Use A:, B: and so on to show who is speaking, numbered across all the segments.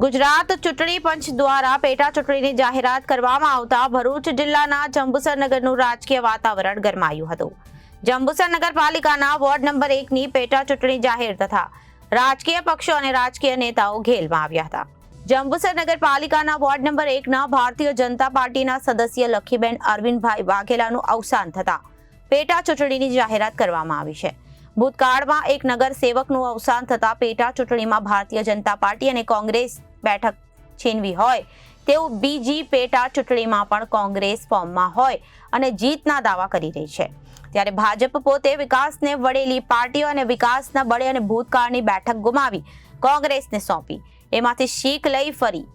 A: ગુજરાત ચૂંટણી પંચ દ્વારા પેટા ચૂંટણીની જાહેરાત કરવામાં આવતા ભરૂચ જિલ્લાના જંબુસર નગરનું રાજકીય વાતાવરણ ગરમાયું હતું. જંબુસર નગરપાલિકાના વોર્ડ નંબર એકની પેટા ચૂંટણી જાહેર તથા રાજકીય પક્ષો અને રાજકીય નેતાઓ ઘેલમાં આવ્યા હતા. જંબુસર નગરપાલિકાના વોર્ડ નંબર એકના ભારતીય જનતા પાર્ટીના સદસ્ય લખીબેન અરવિંદભાઈ વાઘેલાનું અવસાન થતા પેટા ચૂંટણીની જાહેરાત કરવામાં આવી છે. ભૂતકાળમાં એક નગર સેવકનું અવસાન થતા પેટા ચૂંટણીમાં ભારતીય જનતા પાર્ટી અને કોંગ્રેસ બેઠક છીનવી હોય તેવું બીજી પેટા ચૂંટણીમાં પણ કોંગ્રેસ ફોર્મમાં હોય અને જીતના દાવા કરી રહી છે. ત્યારે ભાજપ પોતે વિકાસને વળેલી પાર્ટીઓ અને વિકાસના બળે અને ભૂતકાળની બેઠક ગુમાવી કોંગ્રેસને સોંપી. એમાંથી શીખ લઈ ફરી.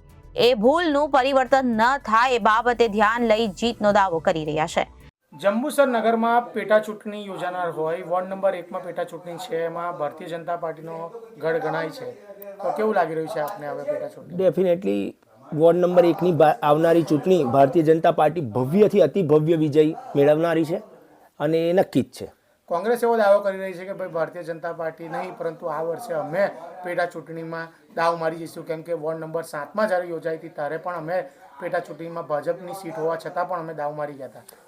A: એ ભૂલનું પરિવર્તન ન થાય એ બાબતે ધ્યાન લઈ જીતનો દાવો કરી રહ્યા છે.
B: જંબુસર નગરમાં પેટા ચૂંટણી યોજાનાર હોય વોર્ડ નંબર એકમાં પેટા ચૂંટણી છે એમાં ભારતીય જનતા પાર્ટીનો ગઢ ગણાય છે. તો કેવું લાગી રહ્યું છે આપને હવે પેટા ચૂંટણી
C: ડેફિનેટલી વોર્ડ નંબર એકની આવનારી ચૂંટણી ભારતીય જનતા પાર્ટી ભવ્યથી અતિ ભવ્ય વિજય મેળવનારી છે અને એ નક્કી જ છે.
B: કોંગ્રેસ એવો દાવો કરી રહી છે કે ભાઈ ભારતીય જનતા પાર્ટી નહીં પરંતુ આ વર્ષે અમે પેટા ચૂંટણીમાં દાવ મારી જઈશું. કેમ કે વોર્ડ નંબર સાતમાં જ્યારે યોજાઈ હતી ત્યારે પણ અમે પેટા ચૂંટણીમાં ભાજપની સીટ હોવા છતાં પણ અમે દાવ મારી ગયા હતા.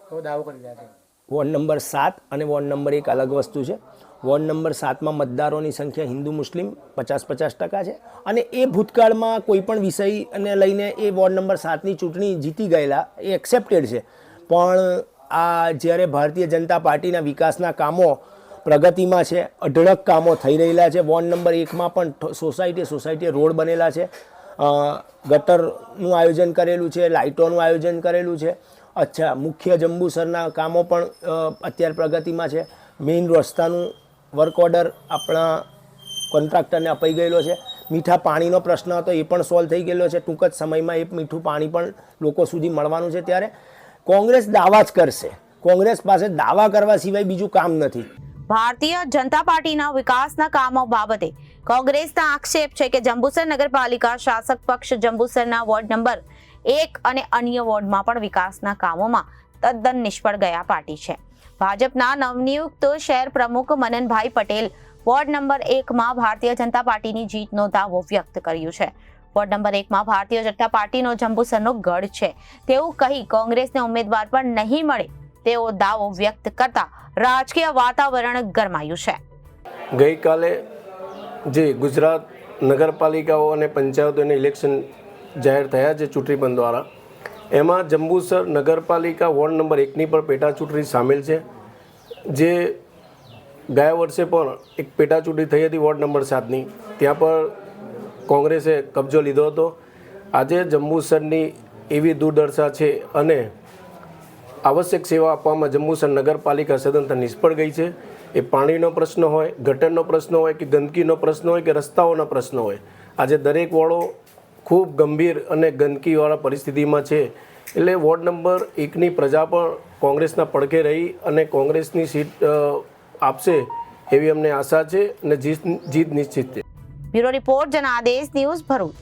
C: વોર્ડ નંબર સાત અને વોર્ડ નંબર એક અલગ વસ્તુ છે. વોર્ડ નંબર સાતમાં મતદારોની સંખ્યા હિન્દુ મુસ્લિમ પચાસ પચાસ ટકા છે. અને એ ભૂતકાળમાં કોઈ પણ વિષયને લઈને એ વોર્ડ નંબર સાતની ચૂંટણી જીતી ગયેલા, એ એક્સેપ્ટેડ છે. પણ આ જ્યારે ભારતીય જનતા પાર્ટીના વિકાસના કામો પ્રગતિમાં છે, અઢળક કામો થઈ રહેલા છે, વોર્ડ નંબર એકમાં પણ સોસાયટી સોસાયટી રોડ બનેલા છે. ગટરનું આયોજન કરેલું છે, લાઇટોનું આયોજન કરેલું છે. અચ્છા, મુખ્ય જંબુસરના કામો પણ અત્યારે પ્રગતિમાં છે. મેઇન રસ્તાનું વર્ક ઓર્ડર આપણા કોન્ટ્રાક્ટરને અપાઈ ગયેલો છે. મીઠા પાણીનો પ્રશ્ન હતો, એ પણ સોલ્વ થઈ ગયેલો છે. ટૂંક જ સમયમાં એ મીઠું પાણી પણ લોકો સુધી મળવાનું છે ત્યારે. કોંગ્રેસ દાવા જ કરશે. કોંગ્રેસ પાસે દાવા કરવા સિવાય બીજું કામ નથી.
A: ભારતીય જનતા પાર્ટીના વિકાસના કામો બાબતે કોંગ્રેસના આક્ષેપ છે કે જંબુસર નગરપાલિકા શાસક પક્ષ જંબુસરના વોર્ડ નંબર એક અને અન્ય વોર્ડમાં પણ વિકાસના કામોમાં તદ્દન નિષ્ફળ ગયા પાર્ટી છે. ભાજપના નવનિયુક્ત શહેર પ્રમુખ મનનભાઈ પટેલ વોર્ડ નંબર એકમાં ભારતીય જનતા પાર્ટીની જીતનો દાવો વ્યક્ત કર્યું છે. વોર્ડ નંબર એકમાં ભારતીય જનતા પાર્ટીનો જંબુસરનો ગઢ છે. તેવું કહી કોંગ્રેસને ઉમેદવાર પણ નહીં મળે તેવો દાવો વ્યક્ત કરતા રાજકીય વાતાવરણ ગરમાયું છે.
D: ગઈકાલે જે ગુજરાત નગરપાલિકાઓ અને પંચાયતોની ઇલેક્શન જાહેર થયા છે ચૂંટણી દ્વારા. એમાં જંબુસર નગરપાલિકા વોર્ડ નંબર એકની પણ પેટા ચૂંટણી સામેલ છે. જે ગયા વર્ષે પણ એક પેટા ચૂંટણી થઈ હતી વોર્ડ નંબર સાતની. ત્યાં પણ કોંગ્રેસે કબજો લીધો હતો. આજે જંબુસરની એવી દુર્દશા છે અને આવશ્યક સેવા આપવામાં જંબુસર નગરપાલિકા સદંતર નિષ્ફળ ગઈ છે. એ પાણીનો પ્રશ્ન હોય, ગટરનો પ્રશ્ન હોય કે ગંદકીનો પ્રશ્ન હોય કે રસ્તાઓનો પ્રશ્ન હોય. આજે દરેક વોર્ડો ખૂબ ગંભીર અને ગંદકીવાળા પરિસ્થિતિમાં છે. એટલે વોર્ડ નંબર એકની પ્રજા પણ કોંગ્રેસના પડખે રહી અને કોંગ્રેસની સીટ આપશે એવી અમને આશા છે અને જીત જીત નિશ્ચિત છે.
A: Bureau report, Janadesh news Bharuch.